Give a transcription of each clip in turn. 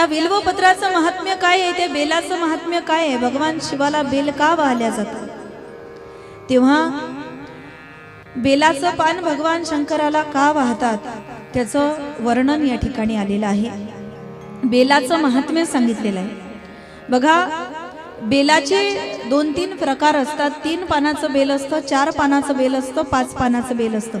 त्या बिल्वपत्राचं महात्म्य काय आहे? त्या बेलाचं महात्म्य काय आहे? भगवान शिवाला बेल का वाहल्या जातं तेव्हा बेलाचं पान भगवान शंकराला का वाहतात? त्याचं वर्णन या ठिकाणी आलेलं आहे. बेलाचं महात्म्य सांगितलेलं आहे. बघा बेलाचे दोन तीन प्रकार असतात. तीन पानाचं बेल असतं चार पानाचं बेल असतं पाच पानाचं बेल असतं.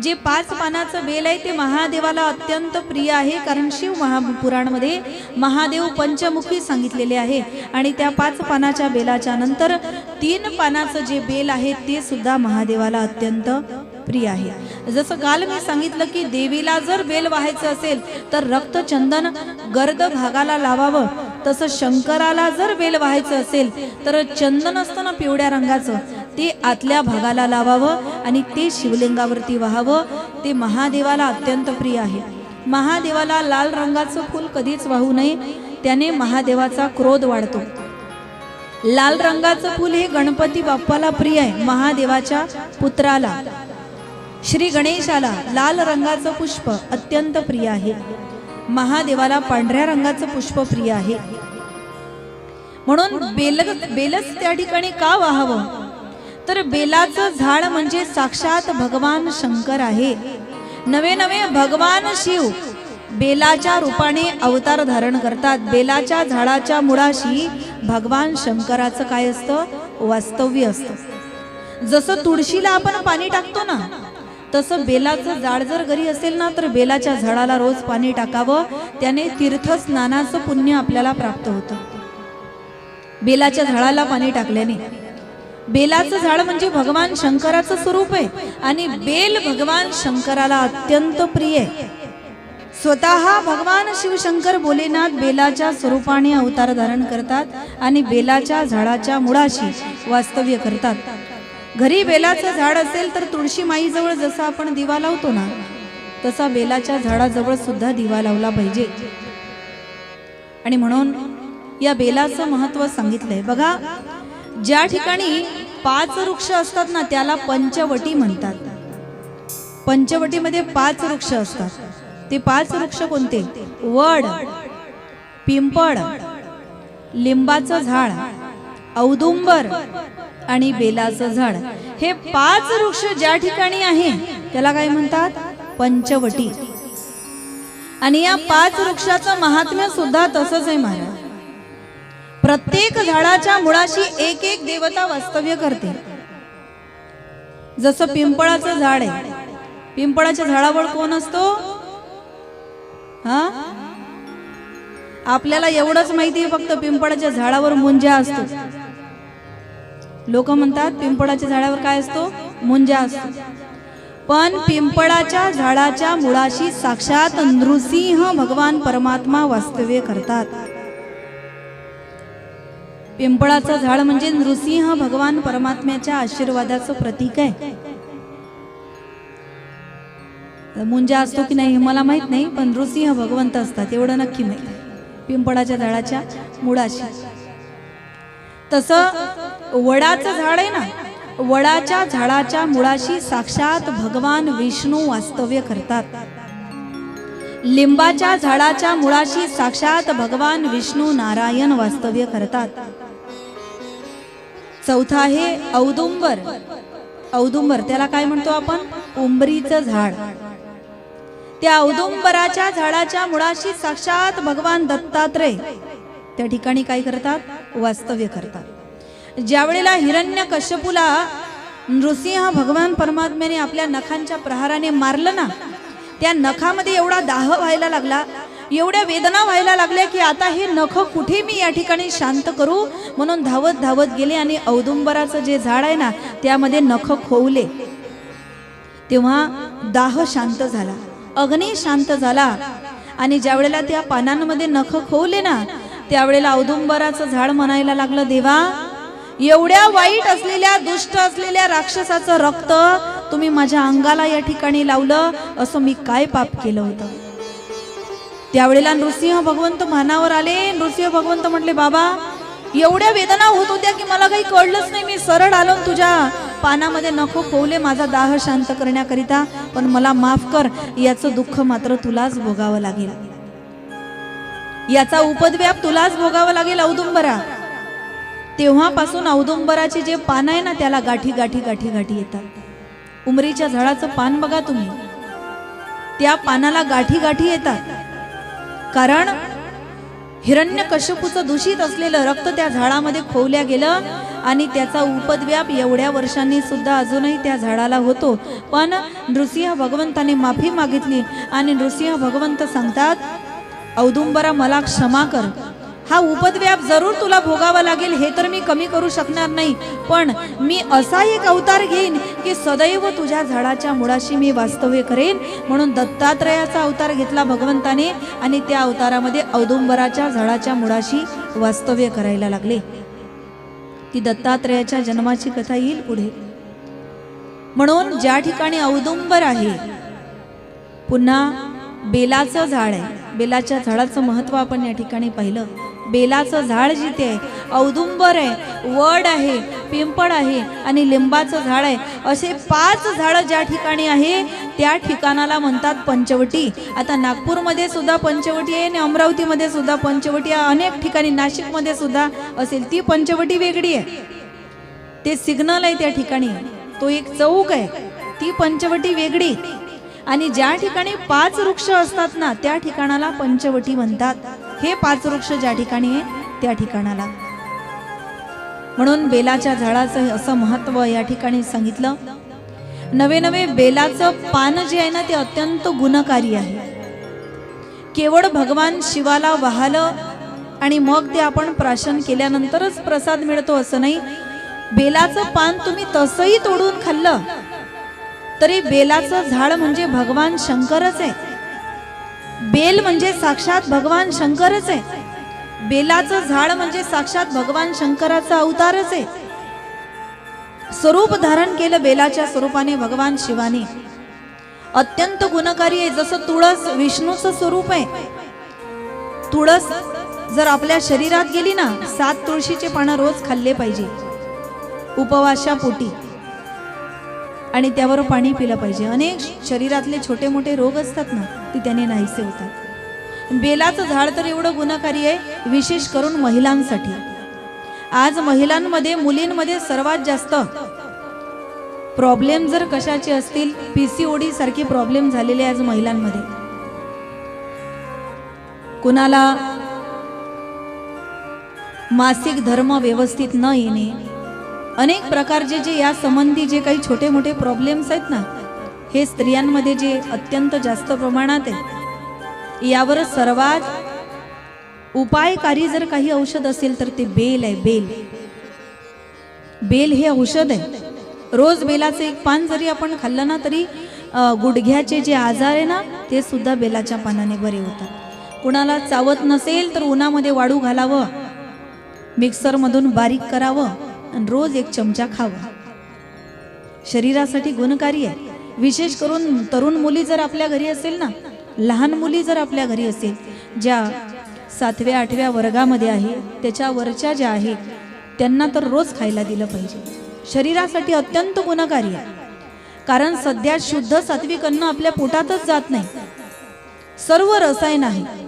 जे पाच पानाचं बेल आहे ते महादेवाला अत्यंत प्रिय आहे कारण शिव महापुराणमध्ये महादेव पंचमुखी सांगितलेले आहे. आणि त्या पाच पानाच्या बेलाच्या नंतर तीन पानाचं जे बेल आहे ते सुद्धा महादेवाला अत्यंत प्रिय आहे. जसं काल मी सांगितलं की देवीला जर बेल व्हायचं असेल तर रक्तचंदन गर्द भागाला लावावं. तसं शंकराला जर बेल व्हायचं असेल तर चंदन असतं ना पिवळ्या रंगाचं ते आतल्या भागाला लावावं आणि ते शिवलिंगावरती व्हावं. ते महादेवाला अत्यंत प्रिय आहे. महादेवाला लाल रंगाचं फूल कधीच वाहू नये. त्याने महादेवाचा क्रोध वाढतो. लाल रंगाचं फूल हे गणपती बाप्पाला प्रिय आहे महादेवाच्या पुत्राला. श्री गणेशाला लाल रंगाचं पुष्प अत्यंत प्रिय आहे. महादेवाला पांढऱ्या रंगाचं पुष्प प्रिय आहे. म्हणून बेल बेलच त्या ठिकाणी का वाहावं? तर बेलाचं झाड म्हणजे साक्षात भगवान शंकर आहे. नवे नवे भगवान शिव बेलाच्या रूपाने अवतार धारण करतात. बेलाच्या झाडाच्या मुळाशी भगवान शंकराचं काय असतं? वास्तव्य असतं. जसं तुळशीला आपण पाणी टाकतो ना तसं बेलाचं झाड जर घरी असेल ना तर बेलाच्या झाडाला रोज पाणी टाकावं. त्याने तीर्थ स्नानाचं पुण्य आपल्याला प्राप्त होतं. बेलाच्या झाडाला पाणी टाकल्याने. बेलाचं झाड म्हणजे भगवान शंकराचं स्वरूप आहे. आणि बेल भगवान शंकराला अत्यंत प्रिय आहे. स्वतः भगवान शिवशंकर भोलेनाथ बेलाच्या स्वरूपाने अवतार धारण करतात आणि बेलाच्या झाडाच्या मुळाशी वास्तव्य करतात. घरी बेलाचं झाड असेल तर तुळशी माईजवळ जसा आपण दिवा लावतो ना तसा बेलाच्या झाडाजवळ सुद्धा दिवा लावला पाहिजे. आणि म्हणून या बेलाचं महत्त्व सांगितलंय. बघा ज्या ठिकाणी पाच वृक्ष असतात ना त्याला पंचवटी म्हणतात. पंचवटीमध्ये पाच वृक्ष असतात. ते पाच वृक्ष कोणते? वड पिंपळ लिंबाचं झाड औदुंबर आणि बेलाचं झाड. हे पाच वृक्ष ज्या ठिकाणी आहे त्याला काय म्हणतात? पंचवटी. आणि या पाच वृक्षाचं महात्म्य सुद्धा तसंच आहे महाराज. प्रत्येक झाडाच्या मुळाशी एक एक देवता वास्तव्य करते. जसं पिंपळाचं झाड आहे. पिंपळाच्या झाडावर कोण असतो? हा? आपल्याला एवढंच माहिती आहे फक्त पिंपळाच्या झाडावर मुंजा असतो. लोक म्हणतात पिंपळाच्या झाडावर काय असतो? मुंजा असतो. पण पिंपळाच्या झाडाच्या मुळाशी साक्षात नृसिंह भगवान परमात्मा वास्तव्य करतात. पिंपळाचं झाड म्हणजे नृसिंह भगवान परमात्म्याच्या आशीर्वादाचं प्रतीक आहे. मुंजा असतो की नाही हे मला माहीत नाही पण नृसिंह भगवंत असतात एवढं नक्की माहीत पिंपळाच्या झाडाच्या मुळाशी. तसं वडाचं झाड आहे ना वडाच्या झाडाच्या मुळाशी साक्षात भगवान विष्णू वास्तव्य करतात. लिंबाच्या झाडाच्या मुळाशी साक्षात भगवान विष्णू नारायण वास्तव्य करतात. चौथा आहे औदुंबर. औदुंबर त्याला काय म्हणतो आपण? उंबरीचं झाड. त्या औदुंबराच्या झाडाच्या मुळाशी साक्षात भगवान दत्तात्रय. त्या ठिकाणी काय करतात? वास्तव्य करतात. ज्या वेळेला हिरण्य कश्यपूला नृसिंह भगवान परमात्म्याने आपल्या नखांच्या प्रहाराने मारलं ना त्या नखामध्ये एवढा दाह व्हायला लागला एवढ्या वेदना व्हायला लागल्या की आता हे नख कुठे मी या ठिकाणी शांत करू? म्हणून धावत धावत गेले आणि औदुंबराचं जे झाड आहे ना त्यामध्ये नख खोवले. तेव्हा दाह शांत झाला. अग्नी शांत झाला. आणि ज्या वेळेला त्या पानांमध्ये नख खोवले ना त्यावेळेला औदुंबराचं झाड म्हणायला लागलं देवा एवढ्या वाईट असलेल्या दुष्ट असलेल्या राक्षसाचं रक्त तुम्ही माझ्या अंगाला या ठिकाणी लावलं असं मी काय पाप केलं होतं? त्यावेळेला नृसिंह भगवंत मानावर आले. नृसिंह भगवंत म्हटले बाबा एवढ्या वेदना होत होत्या की मला काही कळलंच नाही. मी सरळ आलो तुझ्या पानामध्ये नको खोवले माझा दाह शांत करण्याकरिता. पण मला माफ कर. याचं दुःख मात्र तुलाच भोगावं लागेल. याचा उपद्व्याप तुलाच भोगावा लागेल औदुंबरा. तेव्हापासून औदुंबराचे जे पान आहे ना त्याला गाठी गाठी गाठी गाठी येतात. उमरीच्या झाडाचं पान बघा तुम्ही. त्या पानाला गाठी गाठी येतात. कारण हिरण्य कश्यपूचं दूषित असलेलं रक्त त्या झाडामध्ये खोवल्या गेलं आणि त्याचा उपद्व्याप एवढ्या वर्षांनी सुद्धा अजूनही त्या झाडाला होतो. पण नृसिंह भगवंताने माफी मागितली आणि नृसिंह भगवंत सांगतात औदुंबरा मला क्षमा कर. हा उपद्व्याप जरूर तुला भोगावा लागेल हे तर मी कमी करू शकणार नाही. पण मी असा एक अवतार घेईन की सदैव तुझ्या झाडाच्या मुळाशी मी वास्तव्य करेन. म्हणून दत्तात्रयाचा अवतार घेतला भगवंताने आणि त्या अवतारामध्ये औदुंबराच्या झाडाच्या मुळाशी वास्तव्य करायला लागले. ती दत्तात्रयाच्या जन्माची कथा येईल पुढे. म्हणून ज्या ठिकाणी औदुंबर आहे पुन्हा बेलाचं झाड आहे. बेलाच्या झाडाचं महत्त्व आपण या ठिकाणी पाहिलं. बेलाचं झाड जिथे आहे औदुंबर आहे वड आहे पिंपळ आहे आणि लिंबाचं झाड आहे असे पाच झाडं ज्या ठिकाणी आहे त्या ठिकाणाला म्हणतात पंचवटी. आता नागपूरमध्ये सुद्धा पंचवटी आहे आणि अमरावतीमध्ये सुद्धा पंचवटी आहे. अनेक ठिकाणी नाशिकमध्ये सुद्धा असेल ती पंचवटी वेगळी आहे. ते सिग्नल आहे त्या ठिकाणी. तो एक चौक आहे. ती पंचवटी वेगळी. आणि ज्या ठिकाणी पाच वृक्ष असतात ना त्या ठिकाणाला पंचवटी म्हणतात. हे पाच वृक्ष ज्या ठिकाणी आहे त्या ठिकाणाला. म्हणून बेलाच्या झाडाचं असं महत्त्व या ठिकाणी सांगितलं. नवे नवे बेलाचं पान जे आहे ना ते अत्यंत गुणकारी आहे. केवळ भगवान शिवाला वाहलं आणि मग ते आपण प्राशन केल्यानंतरच प्रसाद मिळतो असं नाही. बेलाचं पान तुम्ही तसंही तोडून खाल्लं तरी बेलाचं झाड म्हणजे भगवान शंकरच आहे. बेल म्हणजे साक्षात भगवान शंकरच आहे. बेलाचं झाड म्हणजे साक्षात भगवान शंकराचा अवतारच आहे. स्वरूप धारण केलं बेलाच्या स्वरूपाने भगवान शिवाने. अत्यंत गुणकारी आहे जसं तुळस विष्णूचं स्वरूप आहे. तुळस जर आपल्या शरीरात गेली ना सात तुळशीचे पानं रोज खाल्ले पाहिजे. उपवासापोटी. आणि त्यावर पाणी पिलं पाहिजे. अनेक शरीरातले छोटे मोठे रोग असतात ना ते त्याने नाहीसे होतात. बेलाचं झाड तर एवढं गुणकारी आहे विशेष करून महिलांसाठी. आज महिलांमध्ये मुलींमध्ये सर्वात जास्त प्रॉब्लेम जर कशाचे असतील पी सी ओडी सारखे प्रॉब्लेम झालेले आज महिलांमध्ये. कुणाला मासिक धर्म व्यवस्थित न येणे अनेक प्रकारचे जे या संबंधी जे काही छोटे मोठे प्रॉब्लेम्स आहेत ना हे स्त्रियांमध्ये जे अत्यंत जास्त प्रमाणात आहे यावर सर्वात उपायकारी जर काही औषध असेल तर ते बेल आहे बेल. बेल हे औषध आहे. रोज बेलाचं एक पान जरी आपण खाल्लं ना तरी गुडघ्याचे जे आजार आहे ना ते सुद्धा बेलाच्या पानाने बरे होतात. कुणाला चावत नसेल तर उन्हामध्ये वाळू घालावं. मिक्सरमधून बारीक करावं. आणि रोज एक चमचा खावा. शरीरासाठी गुणकारी आहे. विशेष करून तरुण मुली जर आपल्या घरी असेल ना लहान मुली जर आपल्या घरी असेल ज्या सातव्या आठव्या वर्गामध्ये आहे त्याच्या वरच्या ज्या आहेत त्यांना तर रोज खायला दिलं पाहिजे. शरीरासाठी अत्यंत गुणकारी आहे. कारण सध्या शुद्ध सात्विक अन्न आपल्या पोटातच जात नाही. सर्व रसायन आहे.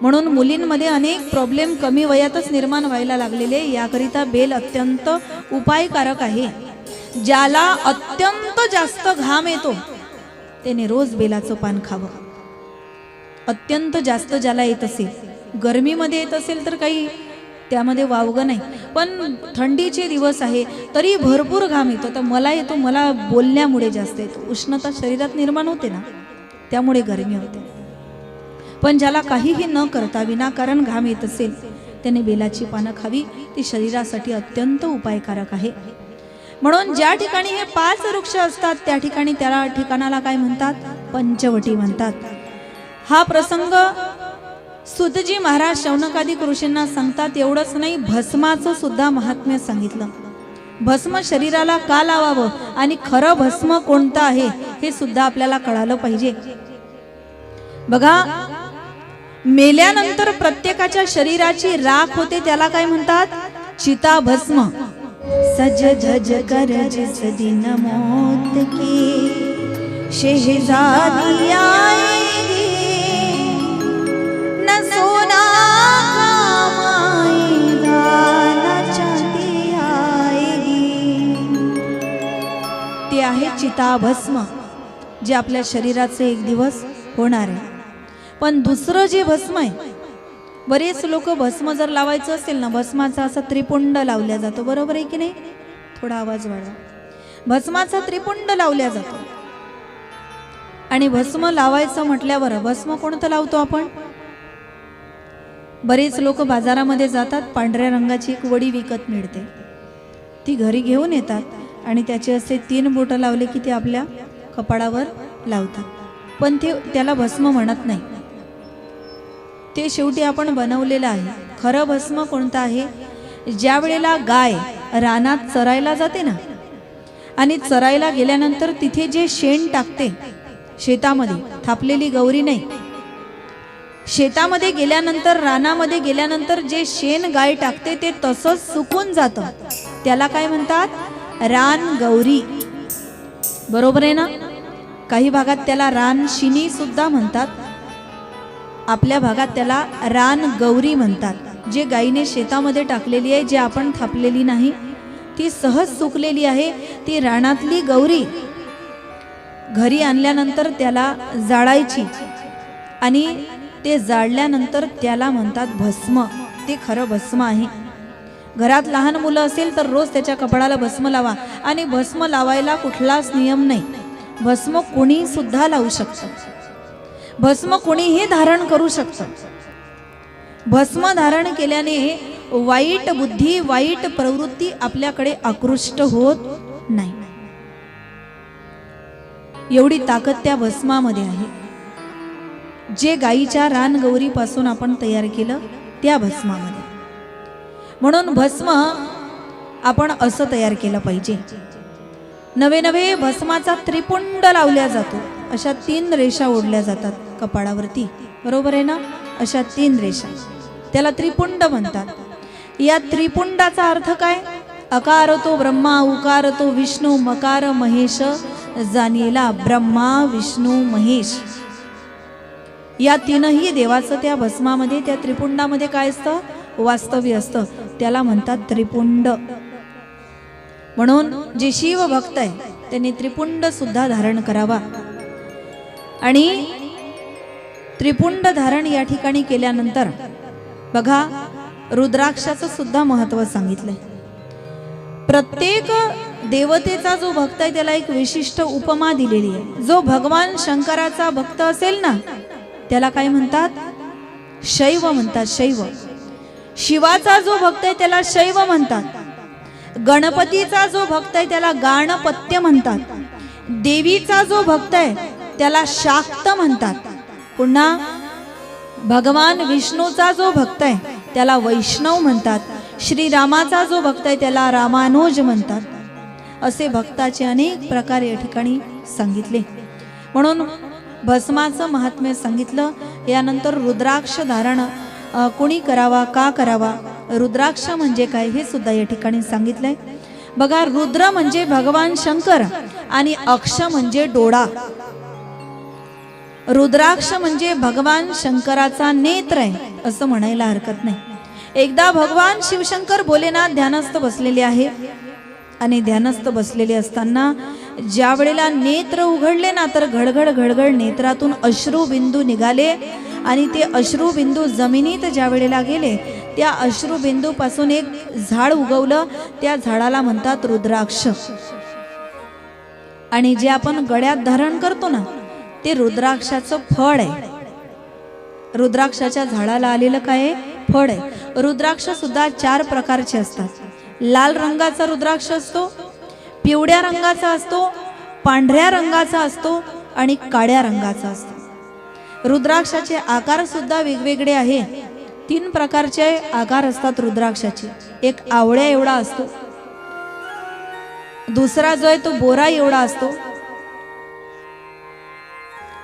म्हणून मुलींमध्ये अनेक प्रॉब्लेम कमी वयातच निर्माण व्हायला लागलेले याकरिता बेल अत्यंत उपायकारक आहे. ज्याला अत्यंत जास्त घाम येतो त्याने रोज बेलाचं पान खावं. अत्यंत जास्त ज्याला येत असेल गरमीमध्ये येत असेल तर काही त्यामध्ये वावगं नाही. पण थंडीचे दिवस आहे तरी भरपूर घाम येतो. तर मला येतो मला बोलण्यामुळे जास्त येतो. उष्णता शरीरात निर्माण होते ना त्यामुळे गरमी होते. पण ज्याला काहीही न करता विनाकारण घाम येत असेल त्याने बेलाची पानं खावी. ती शरीरासाठी अत्यंत उपायकारक आहे. म्हणून ज्या ठिकाणी हे पाच वृक्ष असतात त्या ठिकाणी त्याला ठिकाणाला काय म्हणतात? पंचवटी म्हणतात. हा प्रसंग सुतजी महाराज शौनकादिक ऋषींना सांगतात एवढंच नाही भस्माचं सुद्धा महात्म्य सांगितलं. भस्म शरीराला का लावावं आणि खरं भस्म कोणतं आहे हे सुद्धा आपल्याला कळालं पाहिजे. बघा मेल्यानंतर प्रत्येकाच्या शरीराची राख होते त्याला काय म्हणतात? चिताभस्म. सज झज कर ते आहे चिताभस्म जे आपल्या शरीराचे एक दिवस होणार आहे. पण दुसरं जे भस्म आहे बरेच लोक भस्म जर लावायचं असेल ना भस्माचा असा त्रिपुंड लावल्या जातो. बरोबर आहे की नाही? थोडा आवाज वाढवा. भस्माचा त्रिपुंड लावल्या जातो. आणि भस्म लावायचं म्हटल्यावर भस्म कोणतं लावतो आपण? बरेच लोक बाजारामध्ये जातात पांढऱ्या रंगाची एक वडी विकत मिळते. ती घरी घेऊन येतात आणि त्याचे असे तीन बोटं लावले की ते आपल्या कपाळावर लावतात. पण ते त्याला भस्म म्हणत नाही. ते शेवटी आपण बनवलेलं आहे. खरं भस्म कोणतं आहे? ज्या वेळेला गाय रानात चरायला जाते ना आणि चरायला गेल्यानंतर तिथे जे शेण टाकते शेतामध्ये थापलेली गौरी नाही. शेतामध्ये गेल्यानंतर रानामध्ये गेल्यानंतर जे शेण गाय टाकते ते तसंच सुकून जातं. त्याला काय म्हणतात? रान गौरी. बरोबर आहे ना? काही भागात त्याला रान शिनी सुद्धा म्हणतात. आपल्या भागात त्याला रान गौरी म्हणतात. जे गायीने शेतामध्ये टाकलेली आहे जे आपण थापलेली नाही ती सहज सुकलेली आहे ती रानातली गौरी. घरी आणल्यानंतर त्याला जाळायची आणि ते जाळल्यानंतर त्याला म्हणतात भस्म. ते खरं भस्म आहे. घरात लहान मुलं असेल तर रोज त्याच्या कपडाला भस्म लावा आणि भस्म लावायला कुठलाच नियम नाही. भस्म कोणी सुद्धा लावू शकतं. भस्म कोणीही धारण करू शकतं. भस्म धारण केल्याने वाईट बुद्धी वाईट प्रवृत्ती आपल्याकडे आकृष्ट होत नाही. एवढी ताकद त्या भस्मामध्ये आहे. जे गाईच्या रानगौरीपासून आपण तयार केलं त्या भस्मामध्ये. म्हणून भस्म आपण असं तयार केलं पाहिजे. नवे नवे भस्माचा त्रिपुंड लावल्या जातो. अशा तीन रेषा ओढल्या जातात कपाळावरती. बरोबर आहे ना? अशा तीन रेषा. त्याला त्रिपुंड म्हणतात. या त्रिपुंडाचा अर्थ काय? अकार तो ब्रह्मा उकार तो विष्णू मकार महेश जाणीला ब्रह्मा विष्णू महेश. या तीनही देवाचं त्या भस्मामध्ये त्या त्रिपुंडामध्ये काय असतं? वास्तव्य असतं. त्याला म्हणतात त्रिपुंड. म्हणून जे शिव भक्त आहे त्यांनी त्रिपुंड सुद्धा धारण करावा. आणि त्रिपुंड धारण या ठिकाणी केल्यानंतर बघा रुद्राक्षाचं सुद्धा महत्त्व सांगितलंय. प्रत्येक देवतेचा जो भक्त आहे त्याला एक विशिष्ट उपमा दिलेली आहे. जो भगवान शंकराचा भक्त असेल ना त्याला काय म्हणतात? शैव म्हणतात शैव. शिवाचा जो भक्त आहे त्याला शैव म्हणतात. गणपतीचा जो भक्त आहे त्याला गाणपत्य म्हणतात. देवीचा जो भक्त आहे त्याला शाक्त म्हणतात. पुन्हा भगवान विष्णूचा जो भक्त आहे त्याला वैष्णव म्हणतात. श्रीरामाचा जो भक्त आहे त्याला रामानुज म्हणतात. असे भक्ताचे अनेक प्रकार या ठिकाणी सांगितले. म्हणून भस्माचं महात्म्य सांगितलं. यानंतर रुद्राक्ष धारण कुणी कोणी करावा का करावा? रुद्राक्ष म्हणजे काय हे सुद्धा या ठिकाणी सांगितलंय. बघा रुद्र म्हणजे भगवान शंकर आणि अक्ष म्हणजे डोळा. रुद्राक्ष म्हणजे भगवान शंकराचा नेत्र आहे असं म्हणायला हरकत नाही. एकदा भगवान शिवशंकर भोलेनाथ ध्यानस्थ बसलेले आहे. आणि ध्यानस्थ बसलेले असताना ज्या वेळेला नेत्र उघडले ना तर घडघड घडघड नेत्रातून अश्रू बिंदू निघाले. आणि ते अश्रू बिंदू जमिनीत ज्या वेळेला गेले त्या अश्रू बिंदू पासून एक झाड उगवलं. त्या झाडाला म्हणतात रुद्राक्ष. आणि जे आपण गळ्यात धारण करतो ना ते रुद्राक्षाचं फळ आहे. रुद्राक्षाच्या झाडाला आलेलं काय फळ आहे. रुद्राक्ष सुद्धा चार प्रकारचे असतात. लाल रंगाचा रुद्राक्ष असतो पिवळ्या रंगाचा असतो पांढऱ्या रंगाचा असतो आणि काळ्या रंगाचा असतो. रुद्राक्षाचे आकार सुद्धा वेगवेगळे आहे. तीन प्रकारचे आकार असतात रुद्राक्षाचे. एक आवळ्या एवढा असतो. दुसरा जो आहे तो बोरा एवढा असतो.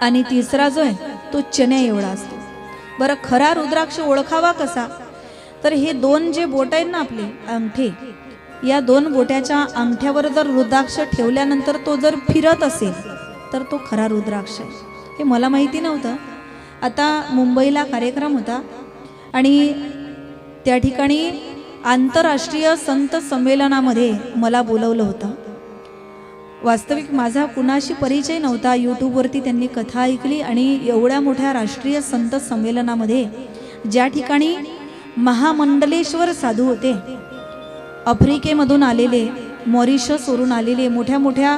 आणि तिसरा जो आहे तो चण्या एवढा असतो. बरं खरा रुद्राक्ष ओळखावा कसा? तर हे दोन जे बोट आहेत ना आपले अंगठे या दोन बोट्याच्या अंगठ्यावर जर रुद्राक्ष ठेवल्यानंतर तो जर फिरत असेल तर तो खरा रुद्राक्ष आहे. हे मला माहिती नव्हतं. आता मुंबईला कार्यक्रम होता आणि त्या ठिकाणी आंतरराष्ट्रीय संत संमेलनामध्ये मला बोलवलं होतं. वास्तविक माझा कुणाशी परिचय नव्हता. यूट्यूबवरती त्यांनी कथा ऐकली आणि एवढ्या मोठ्या राष्ट्रीय संत संमेलनामध्ये ज्या ठिकाणी महामंडलेश्वर साधू होते आफ्रिकेमधून आलेले मॉरिशसवरून आलेले मोठ्या मोठ्या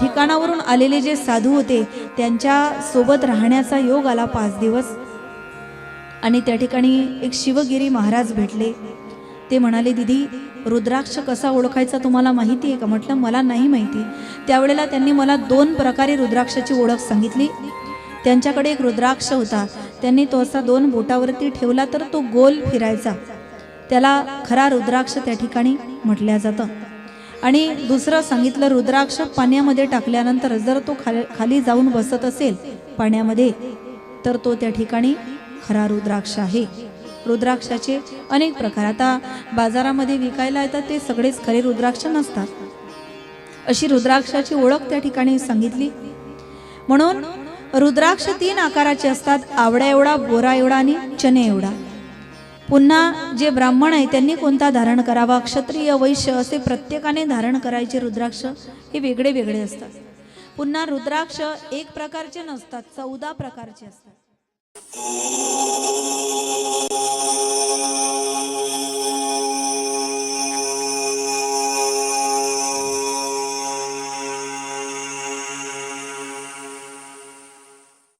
ठिकाणावरून आलेले जे साधू होते त्यांच्यासोबत राहण्याचा योग आला पाच दिवस. आणि त्या ठिकाणी एक शिवगिरी महाराज भेटले. ते म्हणाले दिदी रुद्राक्ष कसा ओळखायचा तुम्हाला माहिती आहे का? म्हटलं मला नाही माहिती. त्यावेळेला त्यांनी मला दोन प्रकारे रुद्राक्षाची ओळख सांगितली. त्यांच्याकडे एक रुद्राक्ष होता. त्यांनी तो असा दोन बोटावरती ठेवला तर तो गोल फिरायचा. त्याला खरा रुद्राक्ष त्या ठिकाणी म्हटल्या जातं. आणि दुसरं सांगितलं रुद्राक्ष पाण्यामध्ये टाकल्यानंतर जर तो खाली खाली जाऊन बसत असेल पाण्यामध्ये तर तो त्या ठिकाणी खरा रुद्राक्ष आहे. रुद्राक्षाचे अनेक प्रकार. आता बाजारामध्ये विकायला येतात ते सगळेच खरे रुद्राक्ष नसतात. अशी रुद्राक्षाची ओळख त्या ठिकाणी सांगितली. म्हणून रुद्राक्ष तीन आकाराचे असतात. आवड्या एवढा बोरा एवढा आणि चने एवढा. पुन्हा जे ब्राह्मण आहे त्यांनी कोणता धारण करावा? क्षत्रिय वैश्य असे प्रत्येकाने धारण करायचे रुद्राक्ष हे वेगळे वेगळे असतात. पुन्हा रुद्राक्ष एक प्रकारचे नसतात चौदा प्रकारचे असतात. Oh.